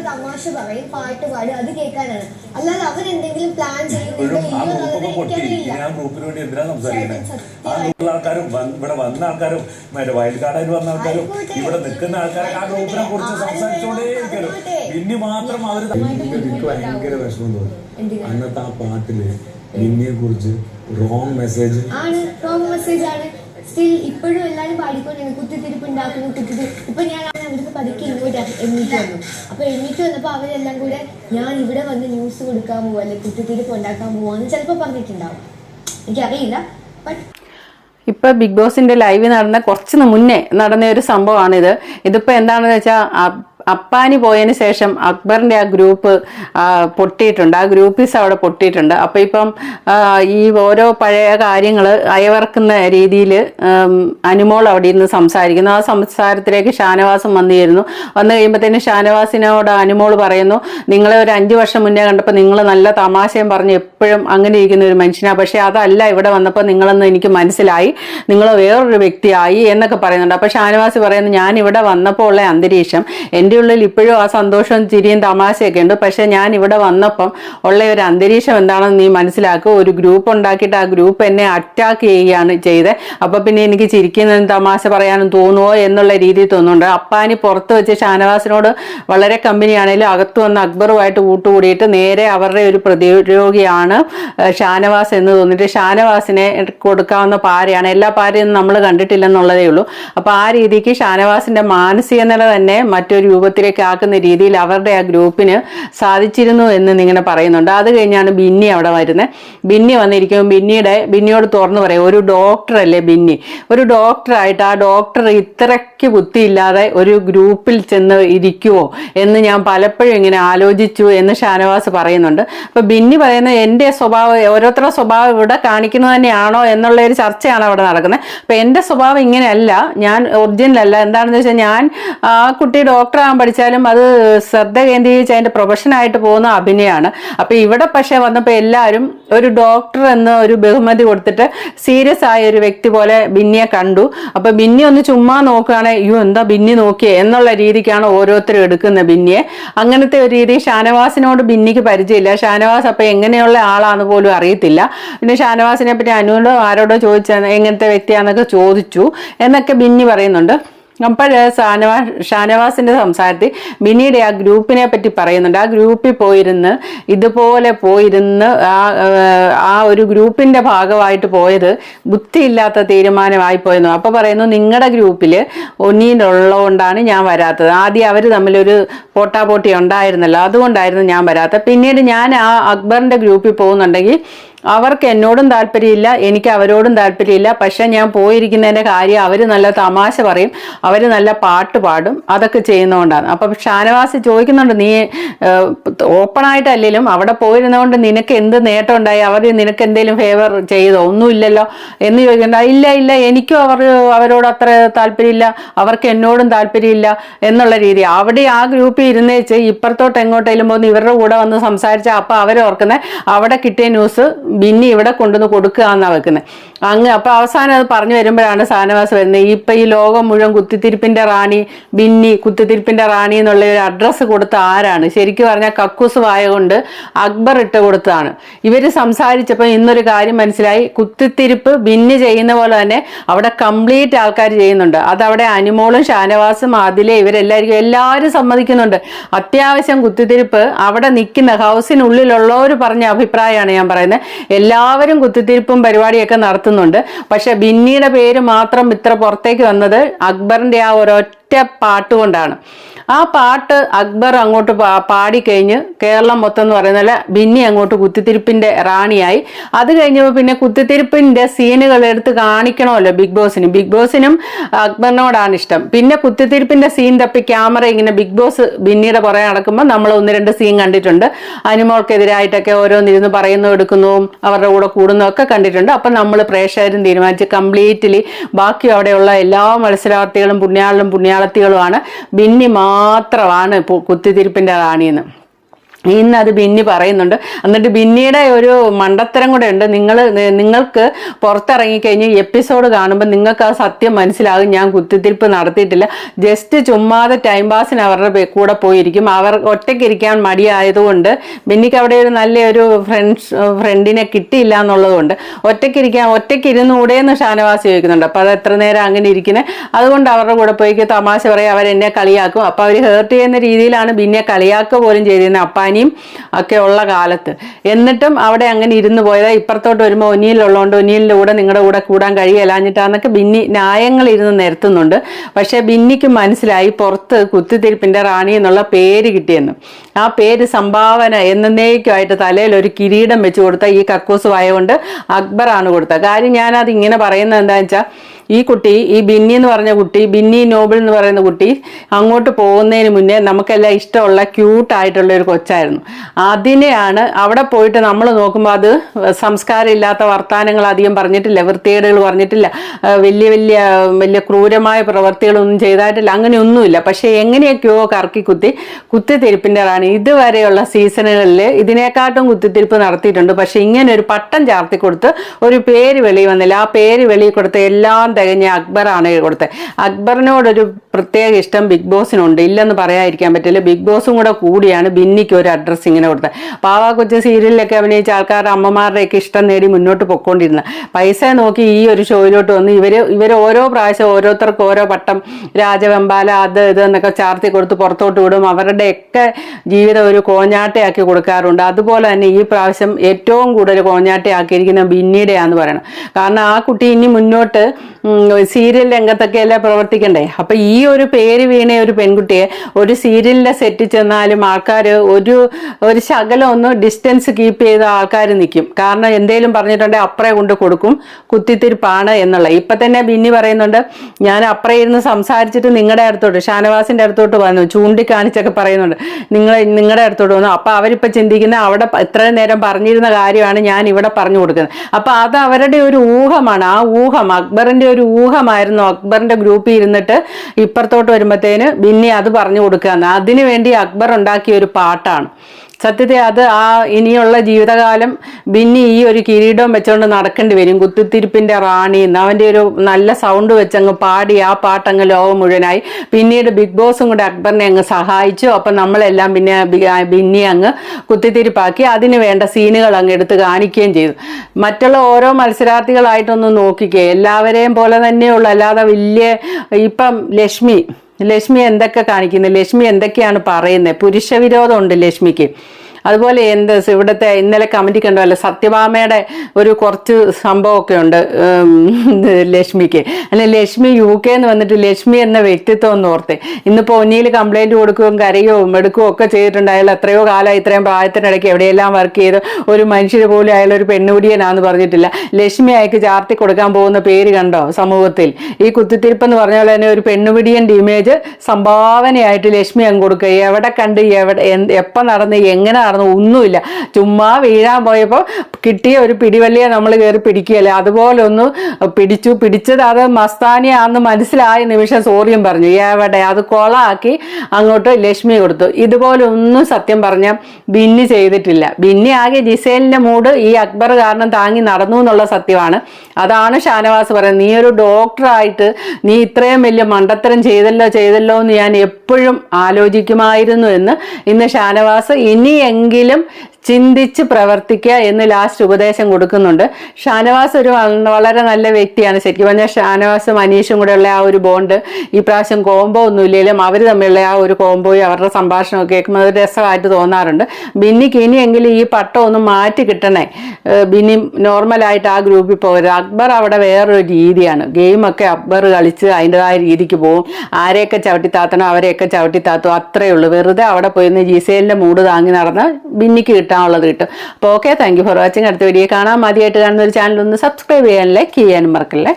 അവർ തമാശ പറയും പാട്ട് പാടും അത് കേൾക്കാനാണ്. അല്ലാതെ അവരെന്തെങ്കിലും പ്ലാൻ ചെയ്യുന്നുണ്ടോ എനിക്കറിയില്ല ഇനി ഗ്രൂപ്പിന് വേണ്ടി എന്തിനാ സംസാരിക്കുന്നത് ആൾക്കാരും ഇവിടെ വന്ന ആൾക്കാരും മറ്റേ വൈൽഡ് കാർഡായിട്ട് വന്ന ആൾക്കാരും. ഇവിടെ നിൽക്കുന്ന ആൾക്കാരൊക്കെ ആ ഗ്രൂപ്പിനെ കുറിച്ച് ആയിക്കോട്ടെ. പിന്നെ മാത്രം അവർ എനിക്ക് ഭയങ്കര വിഷമം തോന്നി. അന്നത്തെ ആ പാട്ടിൽ നിന്നെ കുറിച്ച് റോങ് മെസ്സേജ് ആണ് റോങ് മെസ്സേജ് ആണ്. സ്റ്റിൽ ഇപ്പോഴും എല്ലാവരും പാടിക്കൊണ്ടിരുന്നു കുത്തിത്തിരിപ്പ് ഉണ്ടാക്കുന്നു കുത്തിത്തിരിപ്പ് ഇപ്പൊ ഞാൻ അവിടുന്ന് പതുക്കെ ഇങ്ങോട്ട് എണ്ണീറ്റ് വന്നു. അപ്പൊ എണ്ണീറ്റ് വന്നപ്പോ അവരെല്ലാം കൂടെ ഞാൻ ഇവിടെ വന്ന് ന്യൂസ് കൊടുക്കാൻ പോവാ അല്ലെ കുത്തിത്തിരിപ്പ് ഉണ്ടാക്കാൻ പോവാന്ന് ചിലപ്പോ പറഞ്ഞിട്ടുണ്ടാവും. എനിക്കറിയില്ല ബട്ട് ഇപ്പൊ ബിഗ് ബോസിന്റെ ലൈവ് നടന്ന കുറച്ച് മുന്നേ നടന്ന ഒരു സംഭവമാണിത്. ഇതിപ്പോ എന്താണെന്ന് വെച്ചാൽ അപ്പാനി പോയതിന് ശേഷം അക്ബറിന്റെ ആ ഗ്രൂപ്പ് പൊട്ടിയിട്ടുണ്ട്. ആ ഗ്രൂപ്പീസ് അവിടെ പൊട്ടിയിട്ടുണ്ട്. അപ്പോൾ ഇപ്പം ഈ ഓരോ പഴയ കാര്യങ്ങൾ അയവർക്കുന്ന രീതിയിൽ അനുമോൾ അവിടെ ഇരുന്ന് സംസാരിക്കുന്നു. ആ സംസാരത്തിലേക്ക് ഷാനവാസും വന്നിരുന്നു. വന്നു കഴിയുമ്പോഴത്തേന് ഷാനവാസിനോട് അനുമോൾ പറയുന്നു നിങ്ങളെ ഒരു അഞ്ച് വർഷം മുന്നേ കണ്ടപ്പോൾ നിങ്ങൾ നല്ല തമാശയും പറഞ്ഞ് എപ്പോഴും അങ്ങനെ ഇരിക്കുന്ന ഒരു മനുഷ്യനാണ് പക്ഷേ അതല്ല ഇവിടെ വന്നപ്പോൾ നിങ്ങളെന്ന് എനിക്ക് മനസ്സിലായി. നിങ്ങൾ വേറൊരു വ്യക്തിയായി എന്നൊക്കെ പറയുന്നുണ്ട്. അപ്പോൾ ഷാനവാസ് പറയുന്നു ഞാൻ ഇവിടെ വന്നപ്പോൾ ഉള്ള അന്തരീക്ഷം എന്റെ ഉള്ളിൽ ഇപ്പോഴും ആ സന്തോഷവും ചിരിയും തമാശയൊക്കെ ഉണ്ട്. പക്ഷേ ഞാൻ ഇവിടെ വന്നപ്പം ഉള്ള ഒരു അന്തരീക്ഷം എന്താണെന്ന് നീ മനസ്സിലാക്കുക ഒരു ഗ്രൂപ്പ് ഉണ്ടാക്കിയിട്ട് ആ ഗ്രൂപ്പ് എന്നെ അറ്റാക്ക് ചെയ്യുകയാണ് ചെയ്തത് അപ്പോൾ പിന്നെ എനിക്ക് ചിരിക്കുന്നതിന് തമാശ പറയാനും തോന്നുമോ എന്നുള്ള രീതിയിൽ തോന്നുന്നുണ്ട്. അപ്പാനി പുറത്ത് വെച്ച് ഷാനവാസിനോട് വളരെ കമ്പനിയാണെങ്കിലും അകത്ത് വന്ന് അക്ബറുമായിട്ട് കൂട്ടുകൂടിയിട്ട് നേരെ അവരുടെ ഒരു പ്രതിരോഗിയാണ് ഷാനവാസ് എന്ന് തോന്നിയിട്ട് ഷാനവാസിനെ കൊടുക്കാവുന്ന പാരയാണ്. എല്ലാ പാരയും നമ്മൾ കണ്ടിട്ടില്ലെന്നുള്ളതേ ഉള്ളൂ. അപ്പോൾ ആ രീതിക്ക് ഷാനവാസിന്റെ മാനസിക നില തന്നെ മറ്റൊരു രൂപത്തിലേക്ക് ആക്കുന്ന രീതിയിൽ അവരുടെ ആ ഗ്രൂപ്പിന് സാധിച്ചിരുന്നു എന്ന് ഇങ്ങനെ പറയുന്നുണ്ട്. അത് കഴിഞ്ഞാണ് ബിന്നി അവിടെ വരുന്നത് ബിന്നി വന്നിരിക്കുമ്പോൾ ബിന്നിയുടെ ബിന്നിയോട് തുറന്നു പറയും ഒരു ഡോക്ടർ അല്ലേ ബിന്നി? ഒരു ഡോക്ടറായിട്ട് ആ ഡോക്ടർ ഇത്രയ്ക്ക് ബുദ്ധിയില്ലാതെ ഒരു ഗ്രൂപ്പിൽ ചെന്ന് ഇരിക്കുവോ എന്ന് ഞാൻ പലപ്പോഴും ഇങ്ങനെ ആലോചിച്ചു എന്ന് ഷാനവാസ് പറയുന്നുണ്ട്. അപ്പൊ ബിന്നി പറയുന്ന എന്റെ സ്വഭാവം ഓരോരുത്തരുടെ സ്വഭാവം ഇവിടെ കാണിക്കുന്നത് തന്നെയാണോ എന്നുള്ള ഒരു ചർച്ചയാണ് അവിടെ നടക്കുന്നത്. അപ്പൊ എന്റെ സ്വഭാവം ഇങ്ങനെയല്ല ഞാൻ ഒറിജിനൽ അല്ല. എന്താണെന്ന് വെച്ചാൽ ഞാൻ ആ കുട്ടി ഡോക്ടറാകാൻ പഠിച്ചാലും അത് ശ്രദ്ധ കേന്ദ്രീകരിച്ച് അതിന്റെ പ്രൊഫഷനായിട്ട് പോകുന്ന അഭിനയമാണ് അപ്പൊ ഇവിടെ പക്ഷേ വന്നപ്പോൾ എല്ലാവരും ഒരു ഡോക്ടർ എന്ന ഒരു ബഹുമതി കൊടുത്തിട്ട് സീരിയസ് ആയ ഒരു വ്യക്തി പോലെ ബിന്നിയെ കണ്ടു. അപ്പൊ ബിന്നി ഒന്ന് ചുമ്മാ നോക്കുകയാണെങ്കിൽ അയ്യോ എന്താ ബിന്നി നോക്കിയേ? എന്നുള്ള രീതിക്കാണ് ഓരോരുത്തരും എടുക്കുന്നത് ബിന്നിയെ. അങ്ങനത്തെ ഒരു രീതി ഷാനവാസിനോട് ബിന്നിക്ക് പരിചയമില്ല. ഷാനവാസ് അപ്പൊ എങ്ങനെയുള്ള ആളാന്ന് പോലും അറിയത്തില്ല. പിന്നെ ഷാനവാസിനെ പറ്റി അനുവിനോടോ ആരോടോ ചോദിച്ചാൽ എങ്ങനത്തെ വ്യക്തിയാണെന്നൊക്കെ ചോദിച്ചു. എന്നൊക്കെ ബിന്നി പറയുന്നുണ്ട്. അപ്പോൾ ഷാനവാ ഷാനവാസിന്റെ സംസാരത്തിൽ പിന്നീട് ആ ഗ്രൂപ്പിനെ പറ്റി പറയുന്നുണ്ട്. ആ ഗ്രൂപ്പിൽ പോയിരുന്ന് ഇതുപോലെ പോയിരുന്ന് ആ ആ ഒരു ഗ്രൂപ്പിന്റെ ഭാഗമായിട്ട് പോയത് ബുദ്ധിയില്ലാത്ത തീരുമാനമായി പോയെന്നു അപ്പോൾ പറയുന്നു നിങ്ങളുടെ ഗ്രൂപ്പിൽ ഒന്നിയിലുള്ളതുകൊണ്ടാണ് ഞാൻ വരാത്തത്. ആദ്യം അവർ തമ്മിലൊരു പോട്ടാപോട്ടി ഉണ്ടായിരുന്നല്ലോ അതുകൊണ്ടായിരുന്നു ഞാൻ വരാത്തത്. പിന്നീട് ഞാൻ ആ അക്ബറിന്റെ ഗ്രൂപ്പിൽ പോകുന്നുണ്ടെങ്കിൽ അവർക്ക് എന്നോടും താല്പര്യമില്ല എനിക്ക് അവരോടും താല്പര്യമില്ല. പക്ഷെ ഞാൻ പോയിരിക്കുന്നതിന്റെ കാര്യം അവർ നല്ല തമാശ പറയും അവർ നല്ല പാട്ട് പാടും അതൊക്കെ ചെയ്യുന്നതുകൊണ്ടാണ് അപ്പം ഷാനവാസി ചോദിക്കുന്നുണ്ട് നീ ഓപ്പണായിട്ടല്ലെങ്കിലും അവിടെ പോയിരുന്നതുകൊണ്ട് നിനക്ക് എന്ത് നേട്ടം ഉണ്ടായി അവർ നിനക്ക് എന്തെങ്കിലും ഫേവർ ചെയ്തോ? ഒന്നുമില്ലല്ലോ? എന്ന് ചോദിക്കുന്നുണ്ട്. ഇല്ല ഇല്ല എനിക്കും അവർ അവരോട് അത്ര താല്പര്യമില്ല അവർക്ക് എന്നോടും താല്പര്യമില്ല എന്നുള്ള രീതി. അവിടെ ആ ഗ്രൂപ്പിൽ ഇരുന്നേച്ച് ഇപ്പുറത്തോട്ട് എങ്ങോട്ടേലും പോകുന്ന ഇവരുടെ കൂടെ വന്ന് സംസാരിച്ചാൽ അപ്പം അവരോർക്കുന്നത് അവിടെ കിട്ടിയ ന്യൂസ് ബിന്നി ഇവിടെ കൊണ്ടുവന്ന് കൊടുക്കുക എന്നാണ് വെക്കുന്നത് അങ്ങ് അപ്പൊ അവസാനം അത് പറഞ്ഞു വരുമ്പോഴാണ് ഷാനവാസ് വരുന്നത്. ഇപ്പൊ ഈ ലോകം മുഴുവൻ കുത്തിത്തിരിപ്പിന്റെ റാണി ബിന്നി കുത്തിത്തിരിപ്പിന്റെ റാണി എന്നുള്ള ഒരു അഡ്രസ്സ് കൊടുത്ത ആരാണ്? ശരിക്കും പറഞ്ഞാൽ കക്കൂസ് വായ കൊണ്ട് അക്ബർ ഇട്ട് കൊടുത്തതാണ്. ഇവർ സംസാരിച്ചപ്പോൾ ഇന്നൊരു കാര്യം മനസ്സിലായി. കുത്തിത്തിരിപ്പ് ബിന്നി ചെയ്യുന്ന പോലെ തന്നെ അവിടെ കംപ്ലീറ്റ് ആൾക്കാർ ചെയ്യുന്നുണ്ട്. അതവിടെ അനുമോളും ഷാനവാസും അതിലെ ഇവരെല്ലാവർക്കും എല്ലാവരും സമ്മതിക്കുന്നുണ്ട്. അത്യാവശ്യം കുത്തിത്തിരിപ്പ് അവിടെ നിൽക്കുന്ന ഹൗസിനുള്ളിലുള്ളവർ പറഞ്ഞ അഭിപ്രായമാണ് ഞാൻ പറയുന്നത്. എല്ലാവരും കുത്തിത്തിരിപ്പും പരിപാടിയൊക്കെ നടത്തുന്നുണ്ട്. പക്ഷെ ബിന്നിയുടെ പേര് മാത്രം ഇത്ര പുറത്തേക്ക് വന്നത് അക്ബറിന്റെ ആ ഒരൊറ്റ പാട്ട് കൊണ്ടാണ് ആ പാട്ട് അക്ബർ അങ്ങോട്ട് പാടിക്കഴിഞ്ഞ് കേരളം മൊത്തം എന്ന് പറയുന്നത് ബിന്നി അങ്ങോട്ട് കുത്തിത്തിരിപ്പിന്റെ റാണിയായി. അത് കഴിഞ്ഞപ്പോൾ പിന്നെ കുത്തിത്തിരിപ്പിന്റെ സീനുകൾ എടുത്ത് കാണിക്കണമല്ലോ ബിഗ് ബോസിന്. ബിഗ് ബോസിനും അക്ബറിനോടാണ് ഇഷ്ടം. പിന്നെ കുത്തിത്തിരിപ്പിന്റെ സീൻ തപ്പി ക്യാമറ ഇങ്ങനെ ബിഗ് ബോസ് ബിന്നിയുടെ പുറകെ നടക്കുമ്പോൾ നമ്മൾ ഒന്ന് രണ്ട് സീൻ കണ്ടിട്ടുണ്ട്. അനുമോൾക്കെതിരായിട്ടൊക്കെ ഓരോന്നിരുന്ന് പറയുന്നു എടുക്കുന്നതും അവരുടെ കൂടെ കൂടുന്നതൊക്കെ കണ്ടിട്ടുണ്ട്. അപ്പം നമ്മൾ പ്രേക്ഷകരും തീരുമാനിച്ച് കംപ്ലീറ്റ്ലി ബാക്കി അവിടെയുള്ള എല്ലാ മത്സരാർത്ഥികളും പുണ്യാളും പുണ്യാളത്തികളുമാണ് ബിന്നി മാത്രമാണ് കുത്തിത്തിരിപ്പിന്റെ റാണിയെന്ന്. ഇന്ന് അത് ബിന്നി പറയുന്നുണ്ട്. എന്നിട്ട് ബിന്നിയുടെ ഒരു മണ്ടത്തരം കൂടെ ഉണ്ട്. നിങ്ങൾ നിങ്ങൾക്ക് പുറത്തിറങ്ങിക്കഴിഞ്ഞ് എപ്പിസോഡ് കാണുമ്പോൾ നിങ്ങൾക്ക് ആ സത്യം മനസ്സിലാകും. ഞാൻ കുത്തിത്തിരിപ്പ് നടത്തിയിട്ടില്ല. ജസ്റ്റ് ചുമ്മാതെ ടൈം പാസിന് അവരുടെ കൂടെ പോയിരിക്കും. അവർ ഒറ്റയ്ക്ക് ഇരിക്കാൻ മടിയായതുകൊണ്ട് ബിന്നിക്ക് അവിടെ ഒരു നല്ലൊരു ഫ്രണ്ട്സ് ഫ്രണ്ടിനെ കിട്ടിയില്ല എന്നുള്ളതുകൊണ്ട് ഒറ്റയ്ക്ക് ഇരിക്കാൻ ഒറ്റയ്ക്ക് ഇരുന്നൂടെ എന്ന് ഷാനവാസ് ചോദിക്കുന്നുണ്ട്. അപ്പോൾ അത് എത്ര നേരം അങ്ങനെ ഇരിക്കുന്നത് അതുകൊണ്ട് അവരുടെ കൂടെ പോയി തമാശ പറയും. അവരെന്നെ കളിയാക്കും. അപ്പോൾ അവർ ഹേർട്ട് ചെയ്യുന്ന രീതിയിലാണ് ബിന്നിയെ കളിയാക്കുക പോലും ചെയ്തിരുന്നത് അപ്പാനിയും ഒക്കെ ഉള്ള കാലത്ത്. എന്നിട്ടും അവിടെ അങ്ങനെ ഇരുന്ന് പോയത്. ഇപ്പുറത്തോട്ട് വരുമ്പോൾ ഒനിയിലുള്ളതുകൊണ്ട് ഒനിയിലിന്റെ കൂടെ നിങ്ങളുടെ കൂടെ കൂടാൻ കഴിയലാഞ്ഞിട്ടാന്നൊക്കെ ബിന്നി ന്യായങ്ങൾ ഇരുന്ന് നിരത്തുന്നുണ്ട്. പക്ഷേ ബിന്നിക്ക് മനസ്സിലായി പുറത്ത് കുത്തിത്തിരിപ്പിന്റെ റാണി എന്നുള്ള പേര് കിട്ടിയെന്ന്. ആ പേര് സംഭാവന എന്നേക്കുമായിട്ട് തലയിൽ ഒരു കിരീടം വെച്ച് കൊടുത്ത ഈ കക്കൂസ് വായ കൊണ്ട് അക്ബറാണ് കൊടുത്തത് കാര്യം ഞാനത് ഇങ്ങനെ പറയുന്നത് എന്താണെന്ന് വെച്ചാൽ ഈ കുട്ടി ഈ ബിന്നി എന്ന് പറഞ്ഞ കുട്ടി ബിന്നി നോബിൾ എന്ന് പറയുന്ന കുട്ടി അങ്ങോട്ട് പോകുന്നതിന് മുന്നേ നമുക്കെല്ലാം ഇഷ്ടമുള്ള ക്യൂട്ടായിട്ടുള്ള ഒരു കൊച്ചായിരുന്നു. അതിനെയാണ് അവിടെ പോയിട്ട് നമ്മൾ നോക്കുമ്പോൾ അത് സംസ്കാരം ഇല്ലാത്ത വർത്തമാനങ്ങൾ അധികം പറഞ്ഞിട്ടില്ല വൃത്തികേടുകൾ പറഞ്ഞിട്ടില്ല വലിയ വലിയ വലിയ ക്രൂരമായ പ്രവർത്തികളൊന്നും ചെയ്തായിട്ടില്ല അങ്ങനെയൊന്നുമില്ല. പക്ഷേ എങ്ങനെയൊക്കെയോ കറക്കി കുത്തി കുത്തിത്തിരിപ്പിന്റെ റാണി ഇതുവരെയുള്ള സീസണുകളിൽ ഇതിനെക്കാട്ടും കുത്തിത്തിരിപ്പ് നടത്തിയിട്ടുണ്ട്. പക്ഷേ ഇങ്ങനെ ഒരു പട്ടം ചാർത്തി കൊടുത്ത് ഒരു പേര് വെളി വന്നില്ല. ആ പേര് വെളി കൊടുത്ത എല്ലാം തികഞ്ഞ അക്ബറാണ് കൊടുത്തത് അക്ബറിനോടൊരു പ്രത്യേക ഇഷ്ടം ബിഗ് ബോസിനുണ്ട്. ഇല്ലെന്ന് പറയാതിരിക്കാൻ പറ്റില്ല. ബിഗ് ബോസും കൂടെ കൂടിയാണ് ബിന്നിക്ക് ഒരു അഡ്രസ്സ് ഇങ്ങനെ കൊടുത്തത് പാവാ കൊച്ചു സീരിയലിലൊക്കെ അഭിനയിച്ച ആൾക്കാരുടെ അമ്മമാരുടെയൊക്കെ ഇഷ്ടം നേടി മുന്നോട്ട് പൊക്കോണ്ടിരുന്നത് പൈസ നോക്കി ഈ ഒരു ഷോയിലോട്ട് വന്ന് ഇവർ ഇവർ ഓരോ പ്രാവശ്യം ഓരോരുത്തർക്ക് ഓരോ പട്ടം രാജവെമ്പാല അത് ഇത് എന്നൊക്കെ ചാർത്തി കൊടുത്ത് പുറത്തോട്ട് വിടും. അവരുടെയൊക്കെ ജീവിതം ഒരു കോഞ്ഞാട്ടയാക്കി കൊടുക്കാറുണ്ട്. അതുപോലെ തന്നെ ഈ പ്രാവശ്യം ഏറ്റവും കൂടുതൽ കോഞ്ഞാട്ടയാക്കിയിരിക്കുന്ന ബിന്നിയുടെയാന്ന് പറയണം. കാരണം ആ കുട്ടി ഇനി മുന്നോട്ട് സീരിയൽ രംഗത്തൊക്കെ അല്ലേ പ്രവർത്തിക്കണ്ടേ? അപ്പൊ ഈ ഒരു പേര് വീണ ഒരു പെൺകുട്ടിയെ ഒരു സീരിയലിന്റെ സെറ്റ് ചെന്നാലും ആൾക്കാർ ഒരു ഒരു ശകലം ഒന്ന് ഡിസ്റ്റൻസ് കീപ്പ് ചെയ്ത ആൾക്കാർ നിൽക്കും കാരണം എന്തേലും പറഞ്ഞിട്ടുണ്ടെങ്കിൽ അപ്പറേ കൊണ്ട് കൊടുക്കും കുത്തിത്തിരിപ്പാണ് എന്നുള്ള ഇപ്പൊ തന്നെ ബിന്നി പറയുന്നുണ്ട് ഞാൻ അപ്പറേ ഇരുന്ന് സംസാരിച്ചിട്ട് നിങ്ങളുടെ അടുത്തോട്ട് ഷാനവാസിന്റെ അടുത്തോട്ട് വന്നു ചൂണ്ടിക്കാണിച്ചൊക്കെ പറയുന്നുണ്ട്. നിങ്ങൾ നിങ്ങളുടെ അടുത്തോട്ട് വന്നു. അപ്പൊ അവരിപ്പോ ചിന്തിക്കുന്ന അവിടെ ഇത്രയും നേരം പറഞ്ഞിരുന്ന കാര്യമാണ് ഞാൻ ഇവിടെ പറഞ്ഞു കൊടുക്കുന്നത്. അപ്പൊ അത് അവരുടെ ഒരു ഊഹമാണ്. ആ ഊഹം അക്ബറിന്റെ ഒരു ഊഹമായിരുന്നു അക്ബറിന്റെ ഗ്രൂപ്പിൽ ഇരുന്നിട്ട് ഇപ്പുറത്തോട്ട് വരുമ്പോഴത്തേന് ബിന്നി അത് പറഞ്ഞു കൊടുക്കുകയെന്ന് അതിനുവേണ്ടി അക്ബർ ഉണ്ടാക്കിയ ഒരു പാട്ടാണ്. സത്യത്തെ അത് ആ ഇനിയുള്ള ജീവിതകാലം ബിന്നി ഈ ഒരു കിരീടം വെച്ചുകൊണ്ട് നടക്കേണ്ടി വരും. കുത്തിത്തിരിപ്പിന്റെ റാണി അവന്റെ ഒരു നല്ല സൗണ്ട് വെച്ചങ്ങ് പാടി ആ പാട്ടങ്ങ് ലോകം മുഴുവനായി. പിന്നീട് ബിഗ് ബോസും കൂടെ അക്ബറിനെ അങ്ങ് സഹായിച്ചു. അപ്പം നമ്മളെല്ലാം പിന്നെ ബിന്നി അങ്ങ് കുത്തിത്തിരിപ്പാക്കി. അതിന് വേണ്ട സീനുകൾ അങ്ങ് എടുത്ത് കാണിക്കുകയും ചെയ്തു. മറ്റുള്ള ഓരോ മത്സരാർത്ഥികളായിട്ടൊന്ന് നോക്കിക്കേ. എല്ലാവരെയും പോലെ തന്നെയുള്ളൂ. അല്ലാതെ വലിയ ഇപ്പം ലക്ഷ്മി ലക്ഷ്മി എന്തൊക്കെ കാണിക്കുന്നത് ലക്ഷ്മി എന്തൊക്കെയാണ് പറയുന്നത് പുരുഷവിരോധമുണ്ട് ലക്ഷ്മിക്ക്. അതുപോലെ എന്ത് ഇവിടുത്തെ ഇന്നലെ കമന്റ് കണ്ടല്ലോ സത്യഭാമയുടെ ഒരു കുറച്ച് സംഭവമൊക്കെ ഉണ്ട് ലക്ഷ്മിക്ക്. അല്ലെ ലക്ഷ്മി യു കെ എന്ന് വന്നിട്ട് ലക്ഷ്മി എന്ന വ്യക്തിത്വം എന്ന് ഓർത്തെ. ഇന്നിപ്പോൾ ഒന്നിയിൽ കംപ്ലൈന്റ് കൊടുക്കുകയും കരയുകയും എടുക്കുകയും ഒക്കെ ചെയ്തിട്ടുണ്ട്. അയാൾ എത്രയോ കാലം ഇത്രയും പ്രായത്തിനിടയ്ക്ക് എവിടെയെല്ലാം വർക്ക് ചെയ്ത് ഒരു മനുഷ്യർ പോലും അയാൾ ഒരു പെണ്ണുകുടിയനാന്ന് പറഞ്ഞിട്ടില്ല. ലക്ഷ്മി അയക്ക് ചാർത്തി കൊടുക്കാൻ പോകുന്ന പേര് കണ്ടോ സമൂഹത്തിൽ? ഈ കുത്തിത്തിരിപ്പ് എന്ന് പറഞ്ഞ പോലെ തന്നെ ഒരു പെണ്ണുപിടിയന്റെ ഇമേജ് സംഭാവനയായിട്ട് ലക്ഷ്മി അങ്ങ് കൊടുക്കുക. എവിടെ കണ്ട് എവിടെ എപ്പം നടന്ന് എങ്ങനെ നടന്നു. ഒന്നുമില്ല. ചുമ്മാ വീഴാൻ പോയപ്പോൾ കിട്ടിയ ഒരു പിടിവള്ളിയെ നമ്മൾ കയറി പിടിക്കുകയല്ലേ? അതുപോലെ ഒന്ന് പിടിച്ചു. പിടിച്ചത് അത് മസ്താനിയാന്ന് മനസ്സിലായ നിമിഷം സോറിയും പറഞ്ഞു. എവിടെ? അത് കൊളാക്കി അങ്ങോട്ട് ലക്ഷ്മി കൊടുത്തു. ഇതുപോലെ ഒന്നും സത്യം പറഞ്ഞ ബിന്നി ചെയ്തിട്ടില്ല. ബിന്നി ആകെ ജിസേലിന്റെ മൂഡ് ഈ അക്ബർ കാരണം താങ്ങി നടന്നു എന്നുള്ള സത്യമാണ്. അതാണ് ഷാനവാസ് പറയുന്നത്. നീ ഒരു ഡോക്ടറായിട്ട് നീ ഇത്രയും വലിയ മണ്ടത്തരം ചെയ്തല്ലോ ചെയ്തല്ലോ എന്ന് ഞാൻ എപ്പോഴും ആലോചിക്കുമായിരുന്നു എന്ന് ഇന്ന് ഷാനവാസ് ഇനിയെങ്കിലും ചിന്തിച്ച് പ്രവർത്തിക്കുക എന്ന് ലാസ്റ്റ് ഉപദേശം കൊടുക്കുന്നുണ്ട്. ഷാനവാസ് ഒരു വളരെ നല്ല വ്യക്തിയാണ് ശരിക്കും പറഞ്ഞാൽ. ഷാനവാസും അനീഷും കൂടെയുള്ള ആ ഒരു ബോണ്ട് ഈ പ്രാവശ്യം കോംബോ ഒന്നും ഇല്ലെങ്കിലും അവർ തമ്മിലുള്ള ആ ഒരു കോംബോയും അവരുടെ സംഭാഷണമൊക്കെ കേൾക്കുമ്പോൾ അത് രസമായിട്ട് തോന്നാറുണ്ട്. ബിന്നിക്ക് ഇനിയെങ്കിലും ഈ പട്ടം ഒന്ന് മാറ്റി കിട്ടണേ. ബിന്നി നോർമലായിട്ട് ആ ഗ്രൂപ്പിൽ പോകരുത് അക്ബർ അവിടെ വേറൊരു രീതിയാണ്. ഗെയിമൊക്കെ അക്ബർ കളിച്ച് അതിന്റെതായ രീതിക്ക് പോകും ആരെയൊക്കെ ചവിട്ടി താത്തണോ അവരെയൊക്കെ ചവിട്ടി താത്തോ അത്രയേ ഉള്ളൂ വെറുതെ അവിടെ പോയിരുന്ന് ജിസേലിന്റെ മൂട് താങ്ങി നടന്ന് ബിന്നിക്ക് കിട്ടാനുള്ളത് കിട്ടും. അപ്പോൾ okay thank you for watching അടുത്ത വീഡിയോ കാണാൻ മതിയായിട്ട് കാണുന്ന ഒരു ചാനൽ ഒന്ന് സബ്സ്ക്രൈബ് ചെയ്യാൻ ലൈക്ക് ചെയ്യാനും മറക്കല്ലേ?